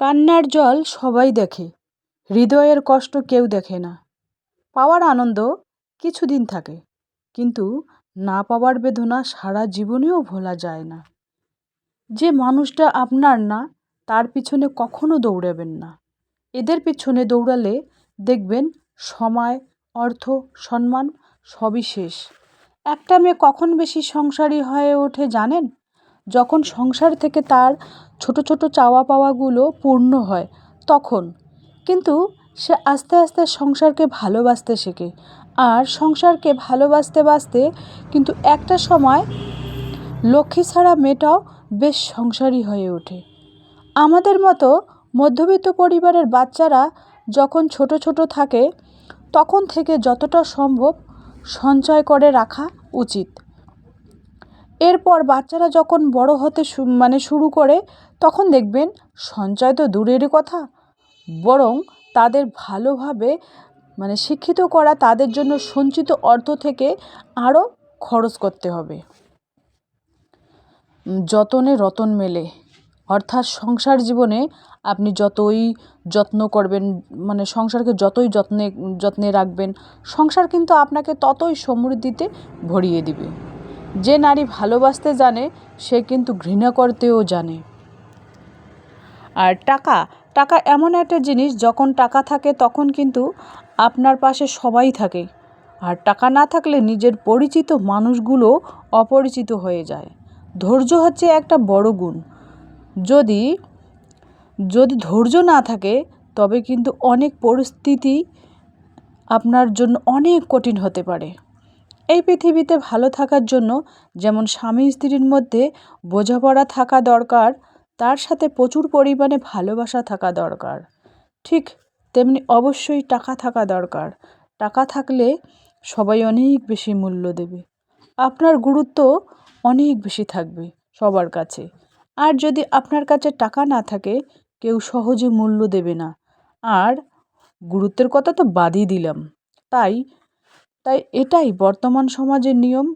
কান্নার জল সবাই দেখে, হৃদয়ের কষ্ট কেউ দেখে না। পাওয়ার আনন্দ কিছুদিন থাকে, কিন্তু না পাওয়ার বেদনা সারা জীবনেও ভোলা যায় না। যে মানুষটা আপনার না, তার পিছনে কখনো দৌড়াবেন না। এদের পিছনে দৌড়ালে দেখবেন সময়, অর্থ, সম্মান সবই শেষ। একটা মেয়ে কখন বেশি সংসারী হয়ে ওঠে জানেন? যখন সংসার থেকে তার ছোট ছোট চাওয়া পাওয়াগুলো পূর্ণ হয়, তখন। কিন্তু সে আস্তে আস্তে সংসারকে ভালোবাসতে শেখে। আর সংসারকে ভালোবাসতে বাসতে কিন্তু একটা সময় লক্ষ্মী ছাড়া মেয়েটাও বেশ সংসারী হয়ে ওঠে। আমাদের মতো মধ্যবিত্ত পরিবারের বাচ্চারা যখন ছোট ছোট থাকে, তখন থেকে যতটা সম্ভব সঞ্চয় করে রাখা উচিত। এরপর বাচ্চারা যখন বড় হতে মানে শুরু করে, তখন দেখবেন সঞ্চয় তো দূরেরই কথা। বরং তাদের ভালোভাবে মানে শিক্ষিত করা তাদের জন্য সঞ্চিত অর্থ থেকে আরও খরচ করতে হবে। যতনে রতন মেলে, অর্থাৎ সংসার জীবনে আপনি যতই যত্ন করবেন মানে সংসারকে যতই যত্নে যত্নে রাখবেন, সংসার কিন্তু আপনাকে ততই সমৃদ্ধিতে ভরিয়ে দিবে। যে নারী ভালোবাসতে জানে, সে কিন্তু ঘৃণা করতেও জানে। আর টাকা টাকা এমন একটা জিনিস, যখন টাকা থাকে, তখন কিন্তু আপনার পাশে সবাই থাকে। আর টাকা না থাকলে নিজের পরিচিত মানুষগুলো অপরিচিত হয়ে যায়। ধৈর্য হচ্ছে একটা বড় গুণ। যদি যদি ধৈর্য না থাকে, তবে কিন্তু অনেক পরিস্থিতি আপনার জন্য অনেক কঠিন হতে পারে। এই পৃথিবীতে ভালো থাকার জন্য যেমন স্বামী স্ত্রীর মধ্যে বোঝাপড়া থাকা দরকার, তার সাথে প্রচুর পরিমাণে ভালোবাসা থাকা দরকার। ঠিক তেমনি অবশ্যই টাকা থাকা দরকার। টাকা থাকলে সবাই অনেক বেশি মূল্য দেবে। আপনার গুরুত্ব অনেক বেশি থাকবে সবার কাছে। আর যদি আপনার কাছে টাকা না থাকে, কেউ সহজে মূল্য দেবে না। আর গুরুত্বের কথা তো বাদই দিলাম। তাই তাই এটাই বর্তমান সমাজের নিয়ম।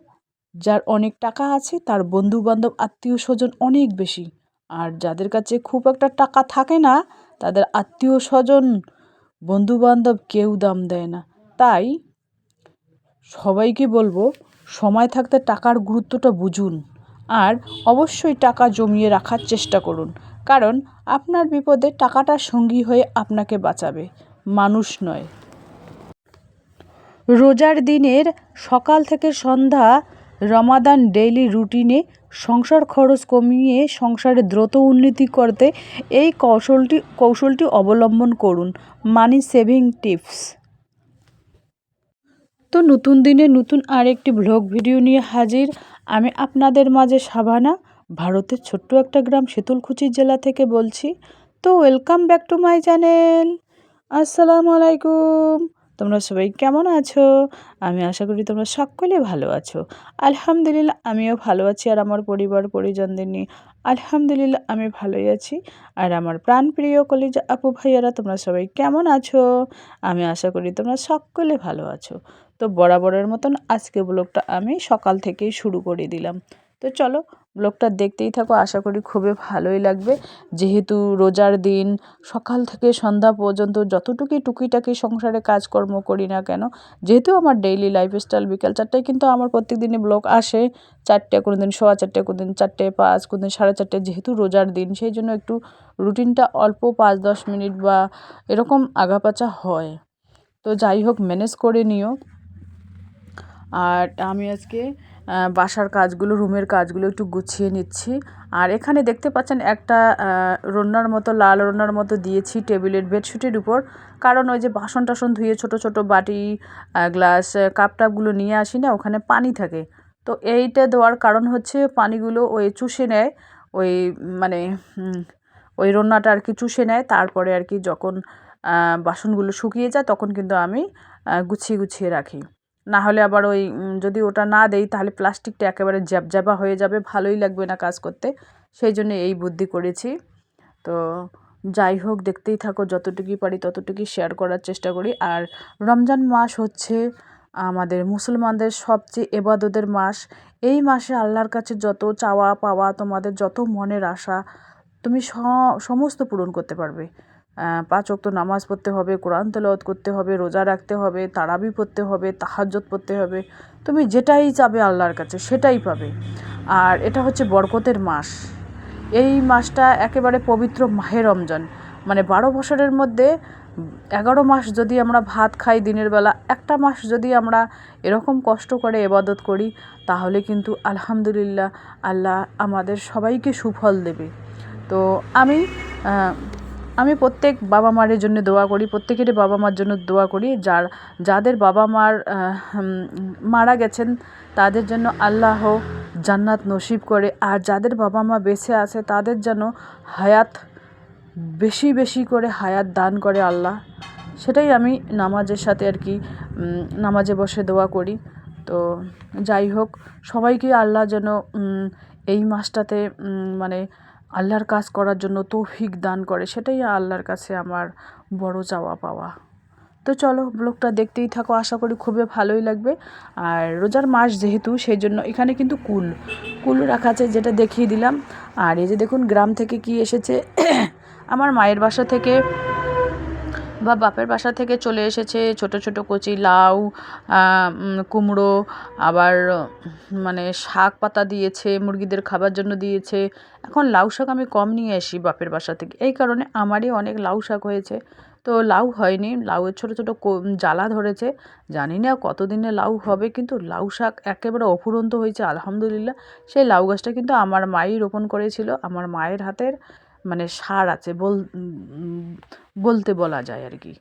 যার অনেক টাকা আছে, তার বন্ধু বান্ধব আত্মীয় স্বজন অনেক বেশি। আর যাদের কাছে খুব একটা টাকা থাকে না, তাদের আত্মীয় স্বজন বন্ধু বান্ধব কেউ দাম দেয় না। তাই সবাইকে বলব, সময় থাকতে টাকার গুরুত্বটা বুঝুন। আর অবশ্যই টাকা জমিয়ে রাখার চেষ্টা করুন। কারণ আপনার বিপদে টাকাটা সঙ্গী হয়ে আপনাকে বাঁচাবে। মানুষ নয়। রোজার দিনের সকাল থেকে সন্ধ্যা রমাদান ডেইলি রুটিনে সংসার খরচ কমিয়ে সংসারে দ্রুত উন্নতি করতে এই কৌশলটি কৌশলটি অবলম্বন করুন। Money saving tips. তো নতুন দিনে নতুন আরেকটি ব্লগ ভিডিও নিয়ে হাজির। আমি আপনাদের মাঝে সাবানা ভারতের ছোট্ট একটা গ্রাম শীতলকুচি জেলা থেকে বলছি। তো welcome back to my channel. আসসালামু আলাইকুম। তোমরা সবাই কেমন আছো? আমি আশা করি তোমরা সকলে ভালো আছো। আলহামদুলিল্লাহ, আমিও ভালো আছি আর আমার পরিবার পরিজনদের নিয়ে। আলহামদুলিল্লাহ, আমি ভালোই আছি। আর আমার প্রাণপ্রিয় কলিজা আপু ভাইয়ারা, তোমরা সবাই কেমন আছো? আমি আশা করি তোমরা সকলে ভালো আছো। তো বরাবরের মতন আজকে ব্লগটা আমি সকাল থেকেই শুরু করে দিলাম। তো চলো ব্লগটা দেখতেই থাকো, আশা করি খুবই ভালোই লাগবে। যেহেতু রোজার দিন, সকাল থেকে সন্ধ্যা পর্যন্ত যতটুকুই টুকিটাকি সংসারে কাজকর্ম করি না কেন, যেহেতু আমার ডেইলি লাইফস্টাইল বিকাল চারটায় কিন্তু আমার প্রত্যেক দিনই ব্লগ আসে, চারটে কোনো দিন সোয়া চারটে, কোনো দিন চারটে পাঁচ, কোনো দিন সাড়ে চারটে, যেহেতু রোজার দিন, সেই জন্য একটু রুটিনটা অল্প পাঁচ, দশ মিনিট বা এরকম আগাপাচা হয়। তো যাই হোক ম্যানেজ করে নিও। আর আমি আজকে বাসার কাজগুলো, রুমের কাজগুলো একটু গুছিয়ে নিচ্ছি। আর এখানে দেখতে পাচ্ছেন একটা রন্নার মতো, লাল রন্নার মতো দিয়েছি টেবিলের বেডশিটের উপর। কারণ ওই যে বাসন টাসন ধুয়ে ছোট ছোট বাটি গ্লাস কাপ টাপগুলো নিয়ে আসি না, ওখানে পানি থাকে। তো এইটা দেওয়ার কারণ হচ্ছে পানিগুলো ওই চুষে নেয়, ওই মানে ওই রন্নাটা আর কি চুষে নেয়। তারপরে আর কি যখন বাসনগুলো শুকিয়ে যায়, তখন কিন্তু আমি গুছিয়ে গুছিয়ে রাখি। না হলে আবার ওই যদি ওটা না দেই তাহলে প্লাস্টিকটা একেবারে জ্যাবজ্যাবা হয়ে যাবে, ভালোই লাগবে না কাজ করতে। সেই জন্য এই বুদ্ধি করেছি। তো যাই হোক, দেখতেই থাকো, যতটুকুই পারি ততটুকুই শেয়ার করার চেষ্টা করি। আর রমজান মাস হচ্ছে আমাদের মুসলমানদের সবচেয়ে এবাদতের মাস। এই মাসে আল্লাহর কাছে যত চাওয়া পাওয়া তোমাদের যত মনের আশা, তুমি সমস্ত পূরণ করতে পারবে। পাঁচ ওয়াক্ত নামাজ পড়তে হবে, কোরআন তেলাওয়াত করতে হবে, রোজা রাখতে হবে, তারাবি পড়তে হবে তাহাজ্জত পড়তে হবে। তুমি যেটাই চাবে আল্লাহর কাছে সেটাই পাবে। আর এটা হচ্ছে বরকতের মাস। এই মাসটা একেবারে পবিত্র মাহে রমজান। মানে বারো বছরের মধ্যে এগারো মাস যদি আমরা ভাত খাই দিনের বেলা, একটা মাস যদি আমরা এরকম কষ্ট করে এবাদত করি, তাহলে কিন্তু আলহামদুলিল্লাহ আল্লাহ আমাদের সবাইকে সুফল দেবে। তো আমি আমি প্রত্যেক বাবা মায়ের জন্য দোয়া করি, প্রত্যেকেরই বাবা মার জন্য দোয়া করি। যার, যাদের বাবা মার মারা গেছেন, তাদের জন্য আল্লাহ জান্নাত নসিব করে। আর যাদের বাবা মা বেঁচে আছে, তাদের যেন হায়াত বেশি বেশি করে হায়াত দান করে আল্লাহ। সেটাই আমি নামাজের সাথে আর কি নামাজে বসে দোয়া করি। তো যাই হোক, সবাইকে আল্লাহ যেন এই মাসটাতে মানে আল্লাহর কাজ করার জন্য তৌফিক দান করে, সেটাই আল্লাহর কাছে আমার বড় চাওয়া পাওয়া। তো চলো ব্লগটা দেখতেই থাকো, আশা করি খুবই ভালোই লাগবে। আর রোজার মাস যেহেতু, সেই জন্য এখানে কিন্তু কুল কুল রাখা আছে যেটা দেখিয়ে দিলাম। আর এই যে দেখুন, গ্রাম থেকে কি এসেছে? আমার মায়ের বাসা থেকে বা বাপের বাসা থেকে চলে এসেছে ছোট ছোট কচি, লাউ কুমড়ো, আবার মানে শাক পাতা দিয়েছে, মুরগিদের খাবার জন্য দিয়েছে। এখন লাউ শাক আমি কম নিয়ে আসি বাপের বাসা থেকে। এই কারণে আমারই অনেক লাউ শাক হয়েছে। তো লাউ হয়নি, লাউয়ের ছোটো ছোটো জ্বালা ধরেছে। জানি না কতদিনে লাউ হবে, কিন্তু লাউ শাক একেবারে অফুরন্ত হয়েছে, আলহামদুলিল্লাহ। সেই লাউ গাছটা কিন্তু আমার মাই রোপণ করেছিল, আমার মায়ের হাতের। মানে সার আছে, বল বলতে বলা যায় আর কি।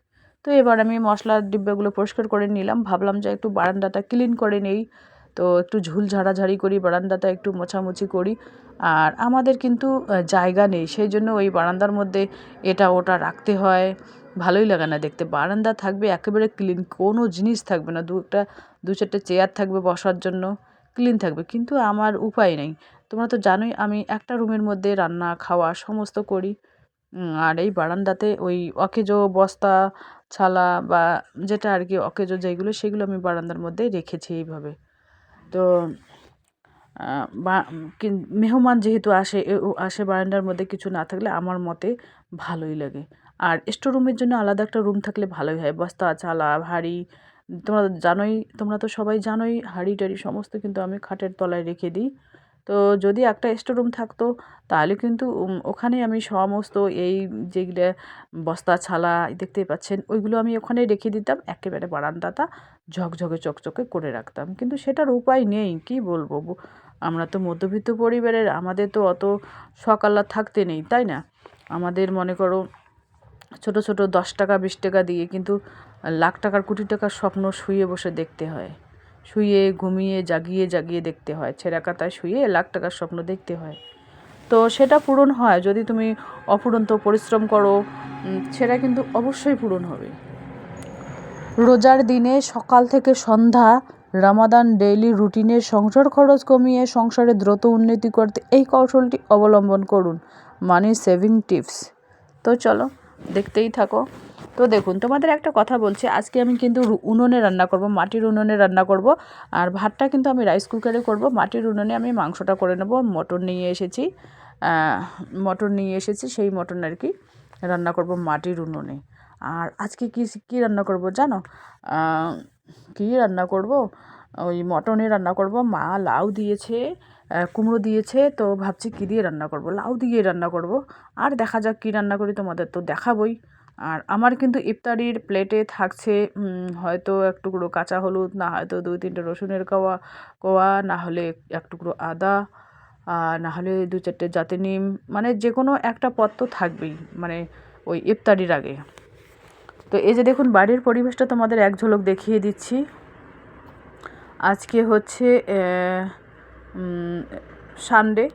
তো এবার আমি মশলার ডিব্বাগুলো পরিষ্কার করে নিলাম। ভাবলাম যে একটু বারান্দাটা ক্লিন করে নেই, তো একটু ঝুল ঝাড়াঝাড়ি করি, বারান্দাটা একটু মোছামুছি করি। আর আমাদের কিন্তু জায়গা নেই, সেই জন্য ওই বারান্দার মধ্যে এটা ওটা রাখতে হয়। ভালোই লাগে না দেখতে। বারান্দা থাকবে, একেবারে ক্লিন, কোনো জিনিস থাকবে না। দু একটা দু চারটে চেয়ার থাকবে বসার জন্য, ক্লিন থাকবে। কিন্তু আমার উপায় নেই। তোমরা তো জানোই আমি একটা রুমের মধ্যে রান্না, খাওয়া সমস্ত করি। আর এই বারান্দাতে ওই অকেজো বস্তা, ছালা বা যেটা আর কি অকেজো যেগুলো, সেগুলো আমি বারান্দার মধ্যে রেখেছি এইভাবে। তো বা মেহমান যেহেতু আসে আসে বারান্দার মধ্যে কিছু না থাকলে আমার মতে ভালোই লাগে। আর স্টোর রুমের জন্য আলাদা একটা রুম থাকলে ভালোই হয়। বস্তা চালা হাঁড়ি, তোমরা জানোই, তোমরা তো সবাই জানোই হাঁড়ি টাড়ি সমস্ত কিন্তু আমি খাটের তলায় রেখে দিই। তো যদি একটা স্টোর রুম থাকতো, তাহলে কিন্তু ওখানে আমি সমস্ত এই যেগুলো বস্তা, ছালা দেখতেই পাচ্ছেন, ওইগুলো আমি ওখানে রেখে দিতাম। একেবারে বারান্দাটা ঝকঝকে, চকচকে করে রাখতাম। কিন্তু সেটার উপায় নেই, কি বলব আমরা তো মধ্যবিত্ত পরিবারের, আমাদের তো অত সকাল্লা থাকতে নেই, তাই না? আমাদের মনে করো ছোট ছোট দশ টাকা, বিশ টাকা দিয়ে কিন্তু লাখ টাকার, কোটি টাকার স্বপ্ন শুয়ে বসে দেখতে হয়। শুয়ে, ঘুমিয়ে, জাগিয়ে জাগিয়ে দেখতে হয়। ছেঁড়া কাতায় শুয়ে লাখ টাকার স্বপ্ন দেখতে হয়। তো সেটা পূরণ হয় যদি তুমি অফুরন্ত পরিশ্রম করো। সেটা কিন্তু অবশ্যই পূরণ হবে। রোজার দিনে সকাল থেকে সন্ধ্যা, রামাদান ডেইলি রুটিনের সংসার খরচ কমিয়ে সংসারে দ্রুত উন্নতি করতে এই কৌশলটি অবলম্বন করুন। Money saving tips. তো চলো, দেখতেই থাকো। তো দেখুন, তোমাদের একটা কথা বলছি, আজকে আমি কিন্তু উনুনে রান্না করব, মাটির উনুনে রান্না করব, আর ভাতটা কিন্তু আমি রাইস কুকারে করব, মাটির উনুনে আমি মাংসটা করে নেব মটন নিয়ে এসেছি মটন নিয়ে এসেছি, সেই মটন আর কি, রান্না করব মাটির উনুনে। আর আজকে কী কী রান্না করব জানো? কী রান্না করব? ওই মটনে রান্না করব, মা লাউ দিয়েছে কুমড়ো দিয়েছে, তো ভাবছি কী দিয়ে রান্না করব? লাউ দিয়ে রান্না করব, আর দেখা যাক কী রান্না করি তোমাদের তো দেখাবই। আর আমার কিন্তু ইফতারির প্লেটে থাকছে হয়তো এক টুকরো কাঁচা হলুদ, না হয়তো দুই তিনটে রসুনের কোয়া কোয়া, না হলে এক টুকরো আদা না হলে দু চারটে জাতে নিম মানে যে কোনো একটা পদ তো থাকবেই মানে ওই ইফতারির আগে। তো এই যে দেখুন, বাড়ির পরিবেশটা তোমাদের এক ঝলক দেখিয়ে দিচ্ছি। আজকে হচ্ছে সানডে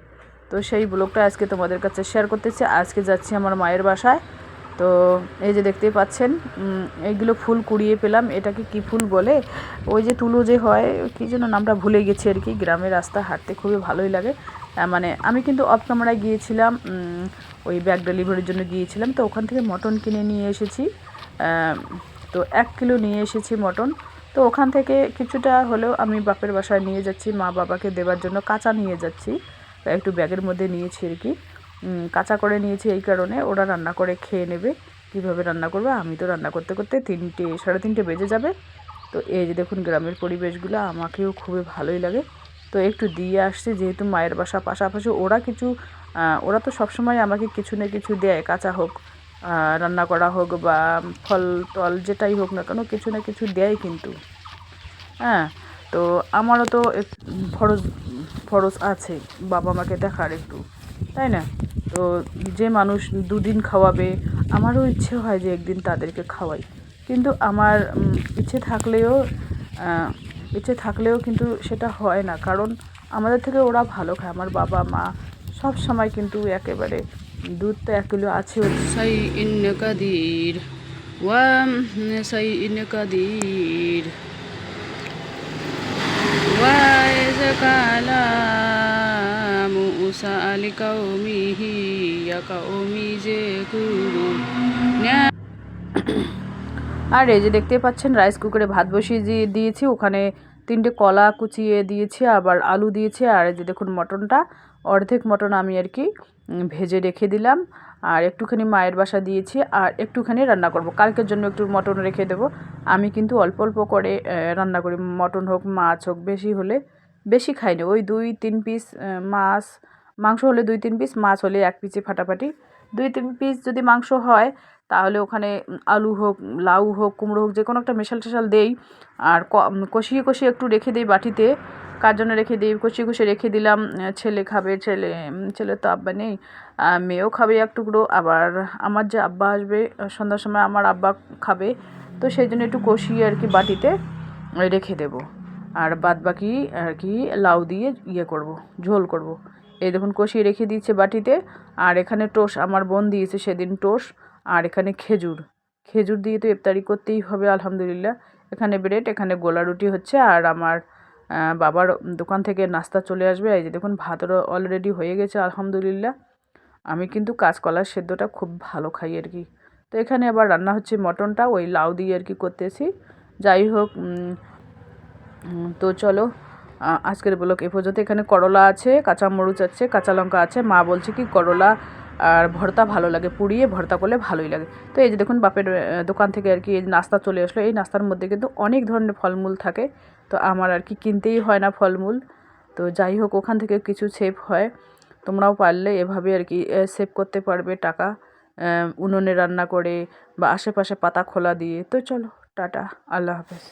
তো সেই ব্লগটা আজকে তোমাদের কাছে শেয়ার করতেছি। আজকে যাচ্ছি আমার মায়ের বাসায়। তো এই যে দেখতেই পাচ্ছেন এইগুলো ফুল কুড়িয়ে পেলাম। এটাকে কি ফুল বলে? ওই যে তুলো যে হয়, কী যেন নামটা ভুলে গেছি আর কি। গ্রামের রাস্তা হাঁটতে খুবই ভালোই লাগে। মানে আমি কিন্তু অফ ক্যামেরায় গিয়েছিলাম ওই ব্যাগ ডেলিভারির জন্য গিয়েছিলাম। তো ওখান থেকে মটন কিনে নিয়ে এসেছি। তো এক কিলো নিয়ে এসেছি মটন। তো ওখান থেকে কিছুটা হলেও আমি বাপের বাসায় নিয়ে যাচ্ছি, মা বাবাকে দেওয়ার জন্য কাঁচা নিয়ে যাচ্ছি। একটু ব্যাগের মধ্যে নিয়েছি আর কি। কাঁচা করে নিয়েছি এই কারণে। ওরা রান্না করে খেয়ে নেবে। কীভাবে রান্না করবে, আমি তো রান্না করতে করতে তিনটে, সাড়ে তিনটে বেজে যাবে। তো এই যে দেখুন গ্রামের পরিবেশগুলো, আমাকেও খুবই ভালোই লাগে। তো একটু দিয়ে আসছি, যেহেতু মায়ের বাসা পাশাপাশি ওরা কিছু ওরা তো সবসময় আমাকে কিছু না কিছু দেয়, কাঁচা হোক রান্না করা হোক বা ফল টল যেটাই হোক না কেন, কিছু না কিছু দেয় কিন্তু। হ্যাঁ তো আমারও তো ফরজ ফরজ আছে, বাবা মাকে দেখার একটু, তাই না? তো যে মানুষ দুদিন খাওয়াবে, আমারও ইচ্ছে হয় যে একদিন তাদেরকে খাওয়াই। কিন্তু আমার ইচ্ছে থাকলেও ইচ্ছে থাকলেও কিন্তু সেটা হয় না। কারণ আমাদের থেকে ওরা ভালো খায়। আমার বাবা, মা সব সময় কিন্তু একেবারে দুধ তো এক কিলো আছে সাই সাই কালা মুসা আলি কাউমিহি ইয়া কাউমি যে আর এই যে দেখতে পাচ্ছেন রাইস কুকারে ভাত বসিয়ে দিয়েছি, ওখানে তিনটে কলা কুচিয়ে দিয়েছি, আবার আলু দিয়েছি, আর এই যে দেখুন মটনটা, অর্ধেক মটন আমি আর কি ভেজে রেখে দিলাম, আর একটুখানি মায়ের বাসা দিয়েছি, আর একটুখানি রান্না করব। কালকের জন্য একটু মটন রেখে দেব, আমি কিন্তু অল্প অল্প করে রান্না করি, মটন হোক, মাছ হোক, বেশি হলে। বেশি খাই না ওই দুই, তিন পিস মাছ, মাংস হলে দুই, তিন পিস মাছ হলে এক পিসে ফাটাফাটি। দুই, তিন পিস যদি মাংস হয়, তাহলে ওখানে আলু হোক, লাউ হোক, কুমড়ো হোক যে কোনো একটা মেশাল টেশাল দেই। আর কষিয়ে কষিয়ে একটু রেখে দিই বাটিতে। কার জন্য রেখে দিই? কষিয়ে কষিয়ে রেখে দিলাম। ছেলে খাবে, ছেলে ছেলে তো আব্বা নেই। মেয়েও খাবে এক টুকরো। আবার আমার যে আব্বা আসবে সন্ধ্যার সময় আমার আব্বা খাবে। তো সেই জন্য একটু কষিয়ে আর কি বাটিতে রেখে দেবো। আর বাদ বাকি আর কি লাউ দিয়ে ইয়ে করব, ঝোল করব। এই দেখুন কষিয়ে রেখে দিয়েছে বাটিতে। আর এখানে টোস আমার বোন দিয়েছে সেদিন টোস আর এখানে খেজুর। খেজুর দিয়ে তো ইফতারি করতেই হবে, আলহামদুলিল্লাহ। এখানে ব্রেড, এখানে গোলা রুটি হচ্ছে, আর আমার বাবার দোকান থেকে নাস্তা চলে আসবে। এই যে দেখুন ভাতও অলরেডি হয়ে গেছে, আলহামদুলিল্লাহ। আমি কিন্তু কাঁচকলার সেদ্ধটা খুব ভালো খাই আর কি। তো এখানে আবার রান্না হচ্ছে মটনটা, ওই লাউ দিয়ে আর কি করতেছি। যাই হোক তো চলো আজকের ব্লগ এ পর্যন্ত। এখানে করলা আছে কাঁচা মরিচ আছে কাঁচা লঙ্কা আছে। মা বলছে কি, করলা আর ভর্তা ভালো লাগে। পুড়িয়ে ভর্তা করলে ভালোই লাগে। তো এই যে দেখুন, বাপের দোকান থেকে আর কি এই নাস্তা চলে আসলো। এই নাস্তার মধ্যে কিন্তু অনেক ধরনের ফলমূল থাকে। তো আমার আর কি কিনতেই হয় না ফলমূল। তো যাই হোক, ওখান থেকে কিছু সেভ হয়। তোমরাও পারলে এভাবে আর কি সেভ করতে পারবে টাকা। উনুনে রান্না করে বা আশেপাশে পাতা খোলা দিয়ে। তো চলো, টাটা, আল্লাহ হাফেজ।